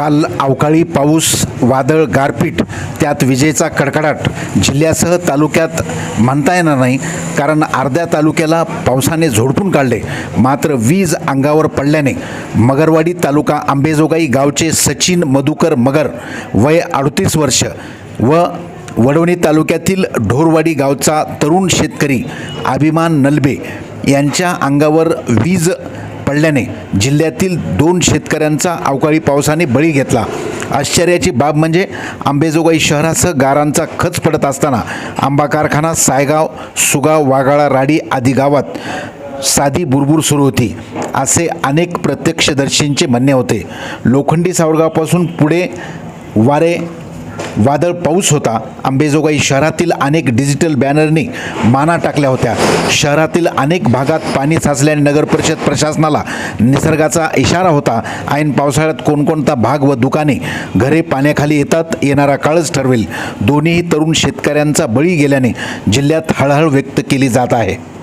काल अवकाळी पाऊस वादळ गारपीट त्यात विजेचा कडकडाट. जिल्ह्यासह तालुक्यात म्हणता येणार नाही कारण अर्ध्या तालुक्याला पावसाने झोडपून काढले. मात्र वीज अंगावर पडल्याने मगरवाडी तालुका आंबेजोगाई गावचे सचिन मधुकर मगर वय अडतीस वर्ष व वडवणी तालुक्यातील ढोरवाडी गावचा तरुण शेतकरी अभिमान नलबे यांच्या अंगावर वीज पडल्याने जिल्ह्यातील दोन शेतकऱ्यांचा अवकाळी पावसाने बळी घेतला. आश्चर्याची बाब म्हणजे आंबेजोगाई शहरासह गारांचा खच पडत असताना आंबा कारखाना सायगाव सुगाव वागाळा राडी आदी गावात साधी बुरबुर सुरू होती. असे अनेक प्रत्यक्षदर्शींचे म्हणणे होते. लोखंडी सावरगावपासून पुढे वारे वादळ पाऊस होता. अंबेजोगाई शहरातील अनेक डिजिटल बॅनरनी माना टाकल्या होत्या. शहरातील अनेक भागात पाणी साचल्याने नगर परिषद प्रशासनाला निसर्गाचा इशारा होता. ऐन पावसाळ्यात कोणकोणता भाग व दुकाने घरे पाण्याखाली येतात येणारा काळच ठरवेल. दोन्हीही तरुण शेतकऱ्यांचा बळी गेल्याने जिल्ह्यात हळहळ व्यक्त केली जात आहे.